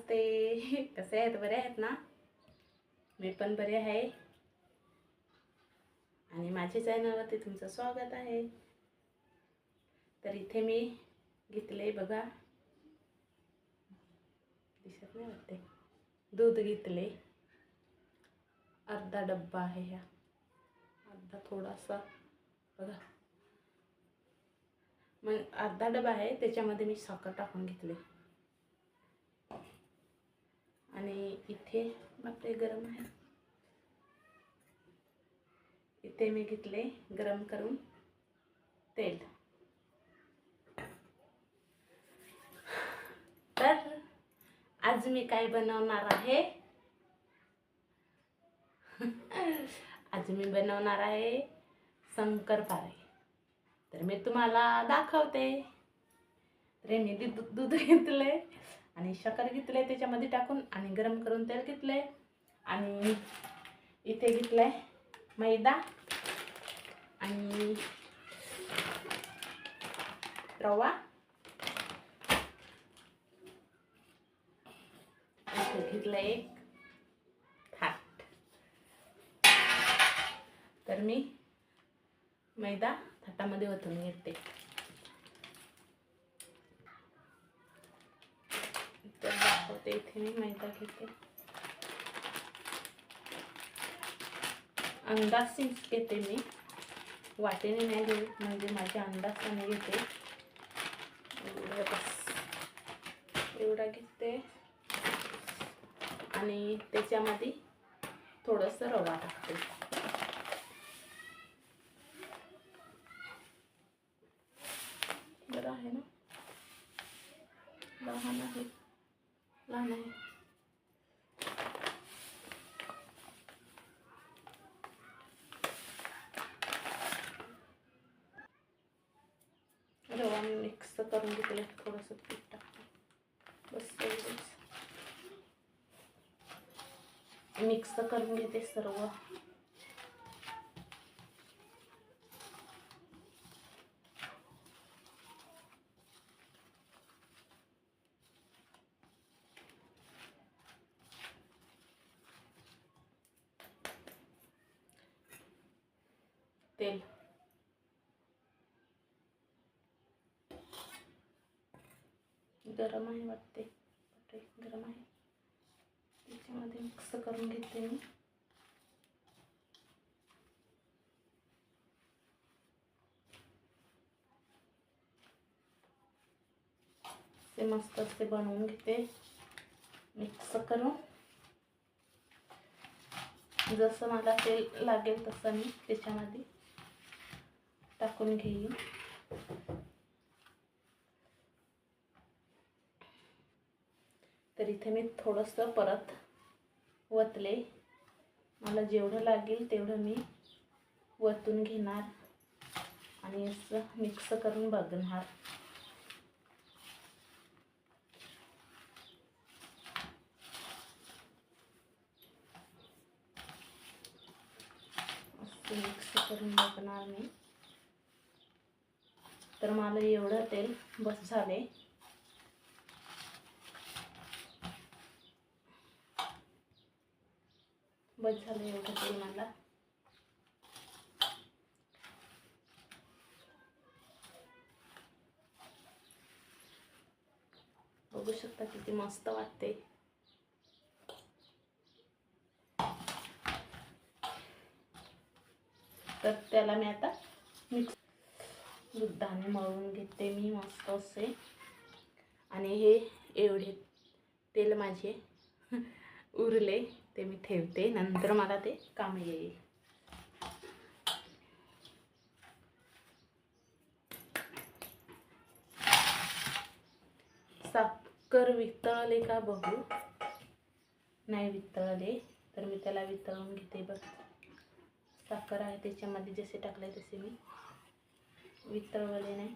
नमस्ते. कसे आहेत? बरे आहेत ना? मी पण बरे आहे. आणि माझ्या चॅनलवरती तुमचं स्वागत आहे. तर इथे मी घेतले बघा. दिसत नाही वाटते. दूध घेतले. अर्धा डब्बा आहे ह्या. अर्धा थोडासा. बघा. मग अर्धा डबा आहे त्याच्यामध्ये मी साखर टाकून घेतले. आणि इथे बापरे गरम आहे. इथे मी घेतले गरम करून तेल. तर आज मी काय बनवणार आहे? आज मी बनवणार आहे शंकरपाळे तर मी तुम्हाला दाखवते. तर मी दूध दूध घेतले आणि शक्कर आहे त्याच्यामध्ये टाकून आणि गरम करून तेल घेतले आणि इथे घेतलं आहे मैदा. आणि रवा. इथे घेतलं एक थाट. तर मी मैदा थाटामध्ये ओतून घेते. तर इथे मी मैदा घेते. अंदाज घेते मी. वाटेने नाही घेत म्हणजे माझ्या अंदाजाने घेते. बस. एवढा घेते. आणि त्याच्यामध्ये थोडंसं रवा टाकते. बरं आहे ना? लहान आहे. लहान आहे रवा मी मिक्स करून घेतले थोडंसं पीठ टाकते बस एवढंच मिक्स करून घेते सर्व तेल गरम आहे वाटते बापरे, गरम आहे याच्यामध्ये मिक्स करून घेते मी. ते मस्त असे बनवून घेते. मिक्स करून. जसं मला तेल लागेल तसं मी त्याच्यामध्ये टाकून घेईन. तर इथे मी थोडंसं परत वतले. मला जेवढं लागेल तेवढं मी वतून घेणार आणि असं मिक्स करून बघणार. मिक्स करून बघणार मी. तर मला एवढं तेल बस झाले. बस झालं एवढं तेल मला. बघू शकता किती मस्त वाटते. तर त्याला मी आता मिक्स दुधाने मळून घेते मी मस्त असे. आणि हे एवढे तेल माझे. उरले ते मी ठेवते नंतर मला ते काम येईल. साखर वितळले का बघू? नाही वितळले तर मी त्याला वितळून घेते बघ. साखर आहे त्याच्यामध्ये जसे टाकले तसे मी. वितळवले नाही.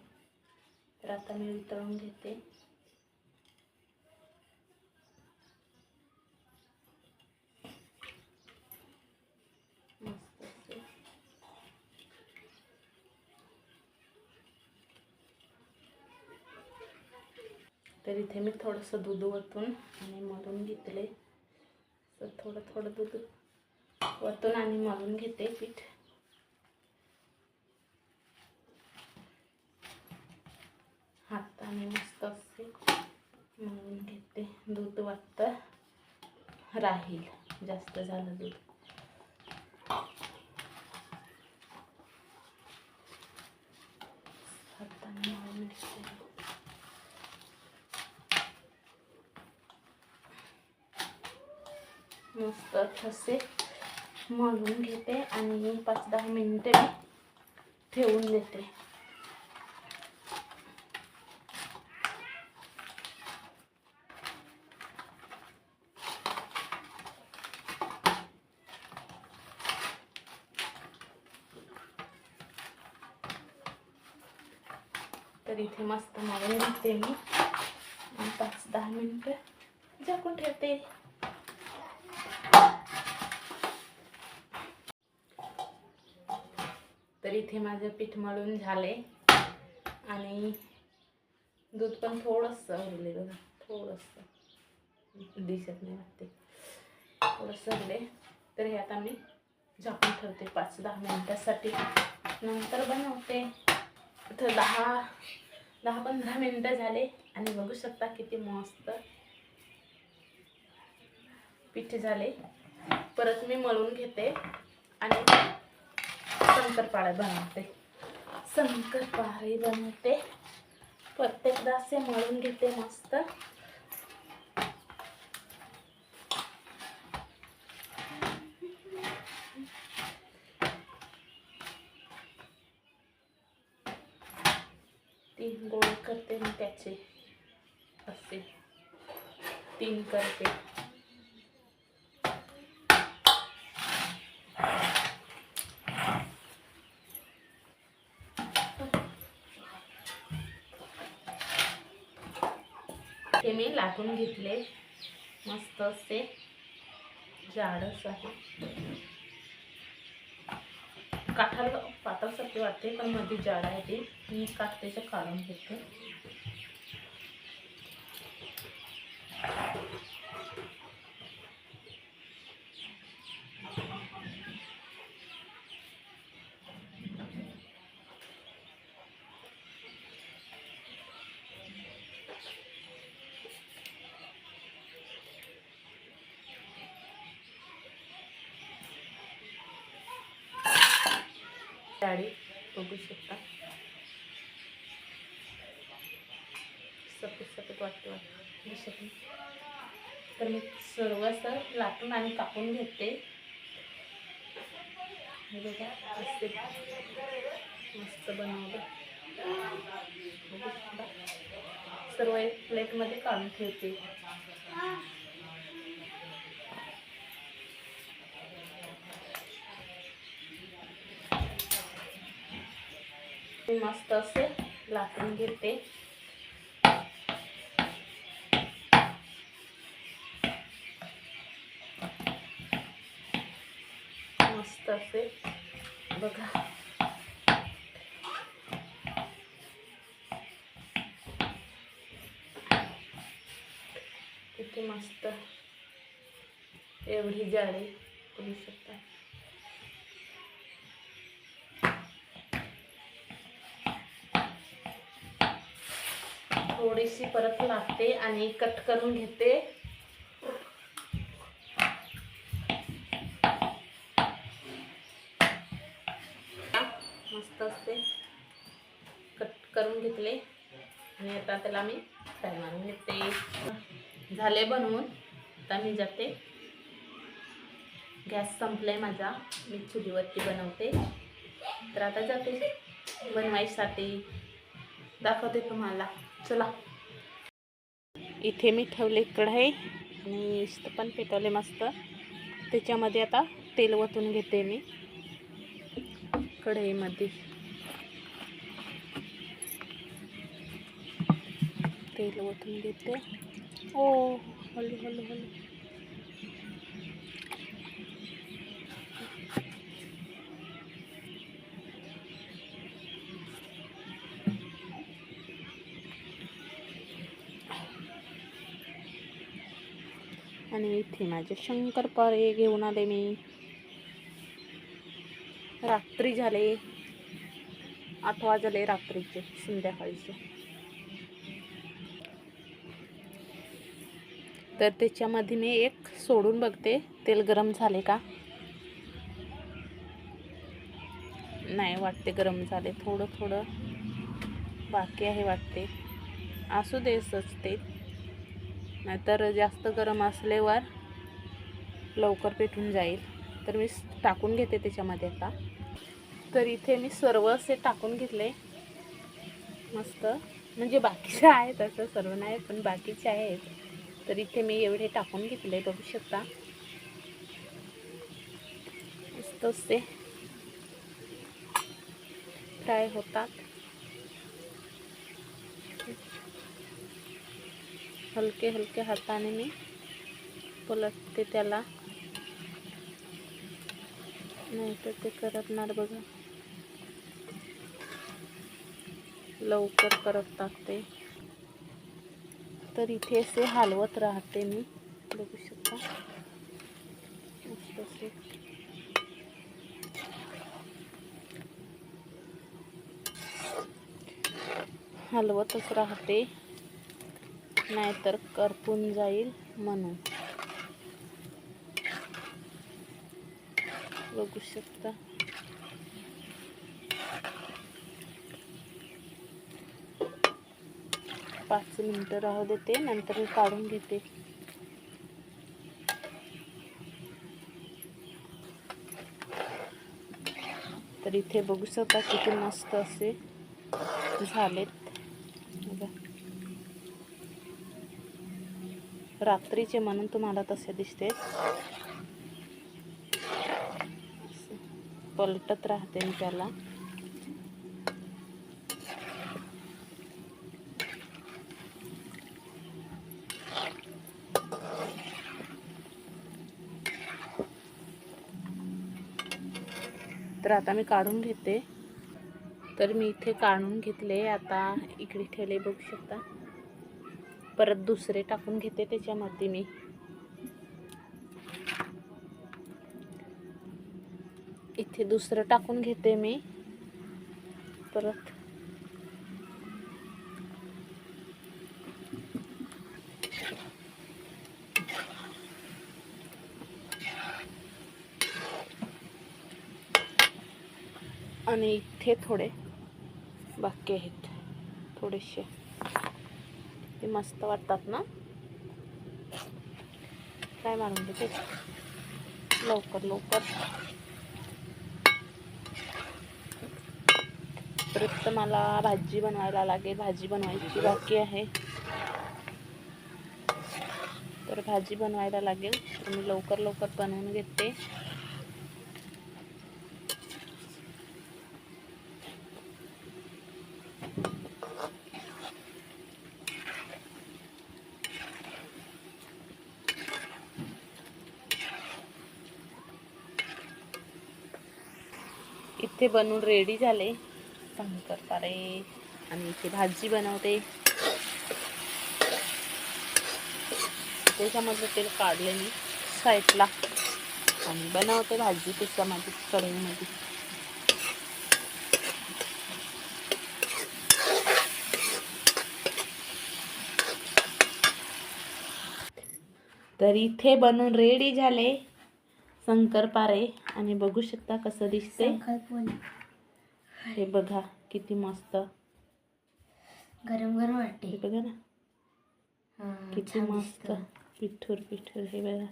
तर आता मी वितळून घेते. तर इथे मी थोडंसं दूध ओतून आणि मळून घेतले तर थोडं थोडं दूध वतून आणि मळून घेते पीठ. हाताने मस्त असे मळून घेते. दूध वाटतं राहील. जास्त झालं दूध. हाताने मळून घेते. मस्त ठसे मळून घेते आणि पाच दहा मिनिटे मी ठेवून देते. तर इथे मस्त मळून घेते मी. पाच दहा मिनिटं झाकून ठेवते. तर इथे माझं पीठ मळून झाले आणि दूध पण थोडंसं उरले बघा थोडंसं. दिसत नाही वाटते थोडंसं उरले तर हे आता मी झाकून ठेवते पाच दहा मिनटासाठी. नंतर बनवते. तर दहा दहा पंधरा मिनटं झाले. आणि बघू शकता किती मस्त पीठ झाले. परत मी मळून घेते. आणि शंकरपाळे बनवते. शंकरपाळे बनवते. प्रत्येकदा असे मळून घेते मस्त. तीन गोळ करते मी त्याचे. असे तीन करते. हे मी लाटून घेतले. मस्त असे जाडच आहे. काठाला पातळसारखी वाटते पण मध्ये जाड आहे ते. मी काठ्याचं काढून घेते. साडी बघू शकता. सफेद सफेद वाटते दिसत तर मी सर्व असं लाटून आणि कापून घेते. बघा मस्त बनवलं. सर्व एक प्लेटमध्ये काढून ठेवते. मस्त असे लाटून घेते. मस्त असे. बघा. किती मस्त. एवढी जाळी करू शकता. थोडीशी परत लागते आणि कट करून घेते. मस्त असते. कट करून घेतले. आणि आता त्याला मी फ्राय मारून घेते. झाले बनवून. आता मी जाते. गॅस संपलाय माझा. मी चुलीवरती बनवते. तर आता जाते. बनवायसाठी दाखवते तुम्हाला. चला. इथे मी ठेवले कढई आणि पण पेटवले मस्त. त्याच्यामध्ये आता तेल ओतून घेते मी. कढईमध्ये तेल ओतून घेते. ओ हलू हलू हलू इथे माझे शंकरपाळे घेऊन आले मी. रात्री झाले. आठ वाजले रात्रीचे संध्याकाळीचे. तर त्याच्यामध्ये मी एक सोडून बघते. तेल गरम झाले का? नाही वाटते गरम झाले. थोडं थोडं बाकी आहे वाटते. असू दे सचते नाहीतर जास्त गरम असल्यावर लवकर पेटून जाईल. तर मी टाकून घेते त्याच्यामध्ये आता. तर इथे मी सर्व असे टाकून घेतले. मस्त. म्हणजे बाकीचे आहेत असं सर्व नाही पण बाकीचे आहेत. तर इथे मी एवढे टाकून घेतले बघू शकता. मस्त असते फ्राय होतात. हलके हलके हाताने मी पलटते त्याला. नाही तर ते करपणार बघा. लवकर करत टाकते. तर इथे असे हलवत राहते मी. बघू शकता. मस्त हलवतच राहते. नाहीतर करपून जाईल म्हणून. बघू शकता. पाच मिनटं राहू देते नंतर मी काढून घेते. तर इथे बघू शकता किती मस्त असे झालेत. रात्रीचे म्हणून तुम्हाला तसे दिसते पलटत राहते मी त्याला. तर आता मी काढून घेते. तर मी इथे काढून घेतले आता इकडे ठेवले बघू शकता. परत दुसरे टाकून घेते त्याच्यामध्ये मी. इथे दुसरं टाकून घेते मी. परत. आणि इथे थोडे बाकी आहेत. थोडेसे. ते मस्त वाटतात ना? काय मारून देते? लवकर लवकर. परत मला भाजी बनवायला लागेल भाजी बनवायची बाकी आहे. तर भाजी बनवायला लागेल. तर मी लवकर लवकर बनवून घेते. इथे बनवून रेडी झाले. शंकरपारे आणि इथे भाजी बनवते. त्याच्यामधलं तेल काढले मी साईडला. आणि बनवते भाजी त्याच्यामध्ये कढईमध्ये तर इथे बनवून रेडी झाले शंकरपारे. आणि बघू शकता कसं दिसते हे बघा किती मस्त. गरम गरम वाटते. हे बघा ना. हा, किती छान मस्त. दिसतं. पिठूर पिठूर हे बघा.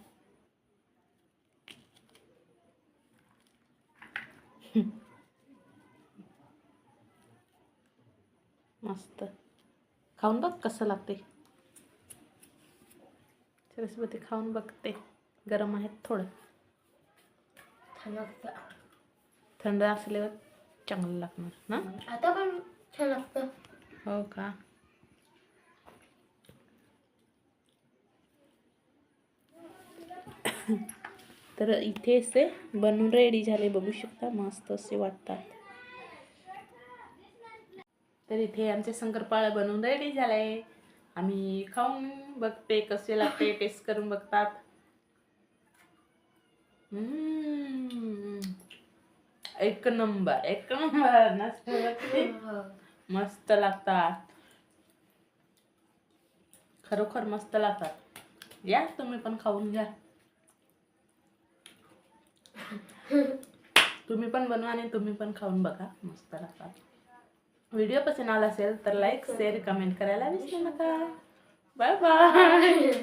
मस्त. खाऊन बघ कसं लागते सरस्वती खाऊन बघते. गरम आहेत थोडं. छान लागतं. थंड असल्यावर चांगलं लागणार ना? आता पण छान लागतं. हो का? तर इथे असे बनून रेडी झाले बघू शकता मस्त असे वाटतात. तर इथे आमचे शंकरपाळे बनवून रेडी झाले. आम्ही खाऊन बघते कसे लागते टेस्ट करून बघतात. हम्म. एक नंबर एक नंबर. हो. मस्त लागतात. खरोखर मस्त लागतात. या तुम्ही पण खाऊन घ्या. तुम्ही पण बनवा आणि तुम्ही पण खाऊन बघा. मस्त लागतात. व्हिडिओ पसंत आला असेल तर लाईक शेअर कमेंट करायला विसरू नका. Bye bye